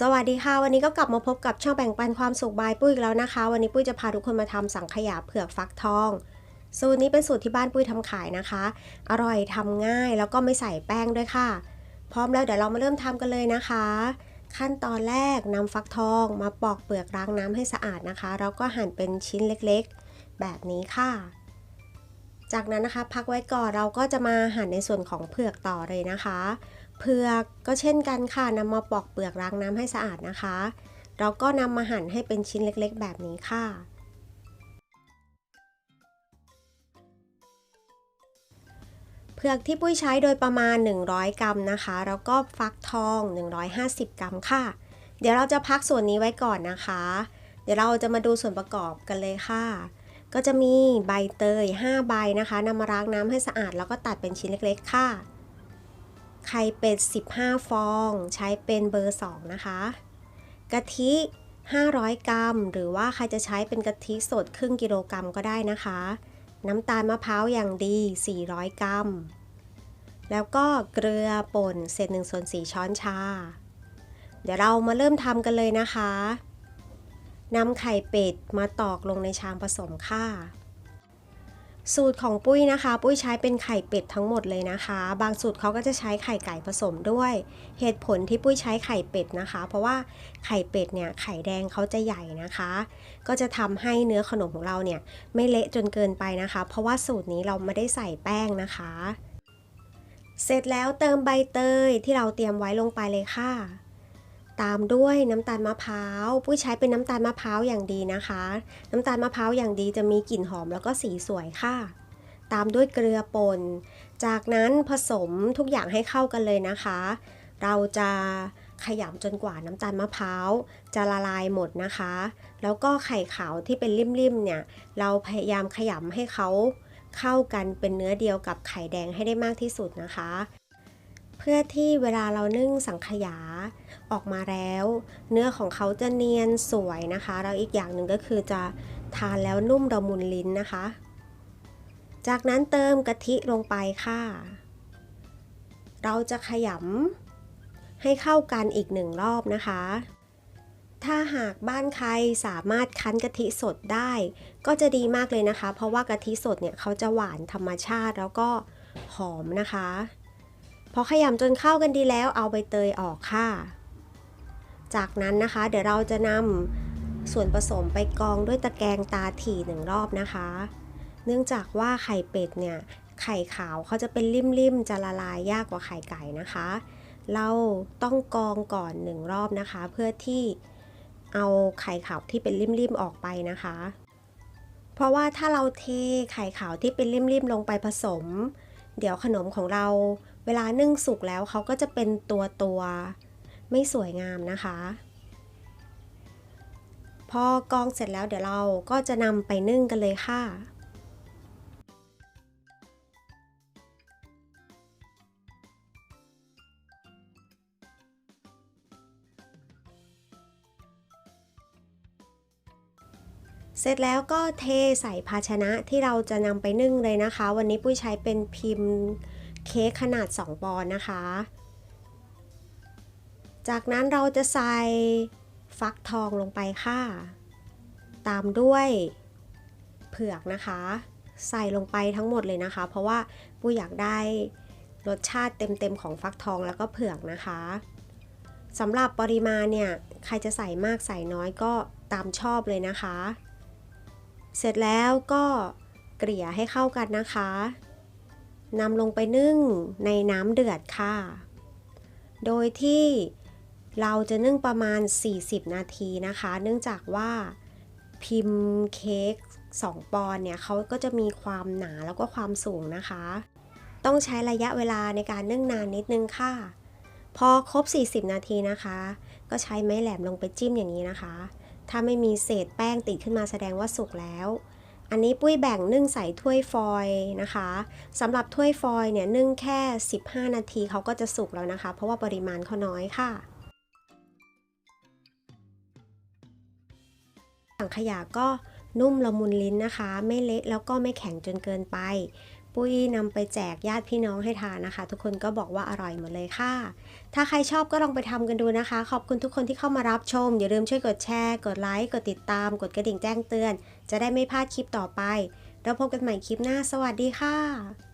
สวัสดีค่ะ วันนี้ก็กลับมาพบกับช่องแบ่งปันความสุขบายปุ้ยอีกแล้วนะคะ วันนี้ปุ้ยจะพาทุกคนมาทำสังขยาเผือกฟักทอง สูตรนี้เป็นสูตรที่บ้านปุ้ยทำขายนะคะ อร่อยทำง่ายแล้วก็ไม่ใส่แป้งด้วยค่ะ พร้อมแล้วเดี๋ยวเรามาเริ่มทำกันเลยนะคะ ขั้นตอนแรกนำฟักทองมาปอกเปลือกล้างน้ำให้สะอาดนะคะ แล้วก็หั่นเป็นชิ้นเล็กๆ แบบนี้ค่ะ จากนั้นนะคะ พักไว้ก่อนเราก็จะมาหั่นในส่วนของเผือกต่อเลยนะคะ เผือกก็เช่นกันค่ะนำมาปอกเปลือกล้างน้ำให้สะอาดนะคะ เราก็นำมาหั่นให้เป็นชิ้นเล็กๆ แบบนี้ค่ะ เผือกที่ปุ้ยใช้โดยประมาณ 100 กรัมนะคะ แล้วก็ฟักทอง 150 กรัมค่ะ เดี๋ยวเราจะพักส่วนนี้ไว้ก่อนนะคะ เดี๋ยวเราจะมาดูส่วนประกอบกันเลยค่ะก็จะมีใบเตย 5 ใบนะคะนำมาล้างน้ำให้สะอาด แล้วก็ตัดเป็นชิ้นเล็ก ๆ ค่ะ ไข่เป็ด 15 ฟอง ใช้เป็นเบอร์ 2 นะคะ กะทิ 500 กรัม หรือว่าใครจะใช้เป็นกะทิสดครึ่งกิโลกรัมก็ได้นะคะ น้ำตาลมะพร้าวอย่างดี 400 กรัม แล้วก็เกลือป่นเศษ1ส่วน4ช้อนชา เดี๋ยวเรามาเริ่มทำกันเลยนะคะนำไข่เป็ดมาตอกลงในชามผสมค่ะ สูตรของปุ้ยนะคะ ปุ้ยใช้เป็นไข่เป็ดทั้งหมดเลยนะคะ บางสูตรเขาก็จะใช้ไข่ไก่ผสมด้วย เหตุผลที่ปุ้ยใช้ไข่เป็ดนะคะ เพราะว่าไข่เป็ดเนี่ยไข่แดงเขาจะใหญ่นะคะ ก็จะทำให้เนื้อขนมของเราเนี่ยไม่เละจนเกินไปนะคะ เพราะว่าสูตรนี้เราไม่ได้ใส่แป้งนะคะ เสร็จแล้วเติมใบเตยที่เราเตรียมไว้ลงไปเลยค่ะ ตามด้วยน้ำตาลมะพร้าวปุ้ยใช้เป็นน้ำตาลมะพร้าวอย่างดีนะคะ น้ำตาลมะพร้าวอย่างดีจะมีกลิ่นหอมแล้วก็สีสวยค่ะ ตามด้วยเกลือป่น จากนั้นผสมทุกอย่างให้เข้ากันเลยนะคะ เราจะขยำจนกว่าน้ำตาลมะพร้าวจะละลายหมดนะคะ แล้วก็ไข่ขาวที่เป็นริ่มๆเนี่ย เราพยายามขยำให้เขาเข้ากันเป็นเนื้อเดียวกับไข่แดงให้ได้มากที่สุดนะคะ พื่อที่เวลาเรานึ่งสังขยาออกมาแล้ว เนื้อของเขาจะเนียนสวยนะคะ แล้วอีกอย่างหนึ่งก็คือจะทานแล้วนุ่มระมุนลิ้นนะคะ จากนั้นเติมกะทิลงไปค่ะ เราจะขยำให้เข้ากันอีกหนึ่งรอบนะคะ ถ้าหากบ้านใครสามารถคั้นกะทิสดได้ ก็จะดีมากเลยนะคะ เพราะว่ากะทิสดเนี่ยเขาจะหวานธรรมชาติแล้วก็หอมนะคะ พอขยำจนเข้ากันดีแล้วเอาใบเตยออกค่ะ จากนั้นนะคะ เดี๋ยวเราจะนำส่วนผสมไปกองด้วยตะแกรงตาถี่หนึ่งรอบนะคะ เนื่องจากว่าไข่เป็ดเนี่ยไข่ขาวเขาจะเป็นริ่มๆจะละลายยากกว่าไข่ไก่นะคะ เราต้องกองก่อนหนึ่งรอบนะคะ เพื่อที่เอาไข่ขาวที่เป็นริ่มๆออกไปนะคะ เพราะว่าถ้าเราเทไข่ขาวที่เป็นริ่มๆลงไปผสม เดี๋ยวขนมของเรา เวลานึ่งสุกแล้วเขาก็จะเป็นตัวตัวไม่สวยงามนะคะ พอกรองเสร็จแล้วเดี๋ยวเราก็จะนำไปนึ่งกันเลยค่ะเสร็จแล้วก็เทใส่ภาชนะที่เราจะนำไปนึ่งเลยนะคะ วันนี้ปุ้ยใช้เป็นพิมพ์ ค้กขนาด 2 ปอนด์นะคะ จากนั้นเราจะใส่ฟักทองลงไปค่ะ ตามด้วยเผือกนะคะ ใส่ลงไปทั้งหมดเลยนะคะ เพราะว่าปุ้ยอยากได้รสชาติเต็มๆของฟักทองแล้วก็เผือกนะคะสำหรับปริมาณเนี่ยใครจะใส่มากใส่น้อยก็ตามชอบเลยนะคะ เสร็จแล้วก็เกลี่ยให้เข้ากันนะคะ นำลงไปนึ่งในน้ำเดือดค่ะ โดยที่เราจะนึ่งประมาณ 40 นาทีนะคะ เนื่องจากว่าพิมพ์เค้ก2 ปอนด์เนี่ยเขาก็จะมีความหนาแล้วก็ความสูงนะคะ ต้องใช้ระยะเวลาในการนึ่งนานนิดนึงค่ะ พอครบ 40 นาทีนะคะ ก็ใช้ไม้แหลมลงไปจิ้มอย่างนี้นะคะ ถ้าไม่มีเศษแป้งติดขึ้นมาแสดงว่าสุกแล้ว อันนี้ปุ้ยแบ่งนึ่งใส่ถ้วยฟอยนะคะสำหรับถ้วยฟอยเนี่ยนึ่งแค่ 15 นาทีเขาก็จะสุกแล้วนะคะ เพราะว่าปริมาณเขาน้อยค่ะสังขยาก็นุ่มละมุนลิ้นนะคะ ไม่เละแล้วก็ไม่แข็งจนเกินไป ปุ้ยนำไปแจกญาติพี่น้องให้ทานนะคะ ทุกคนก็บอกว่าอร่อยหมดเลยค่ะ ถ้าใครชอบก็ลองไปทำกันดูนะคะ ขอบคุณทุกคนที่เข้ามารับชม อย่าลืมช่วยกดแชร์ กดไลค์กดติดตาม กดกระดิ่งแจ้งเตือน จะได้ไม่พลาดคลิปต่อไป แล้วพบกันใหม่คลิปหน้า สวัสดีค่ะ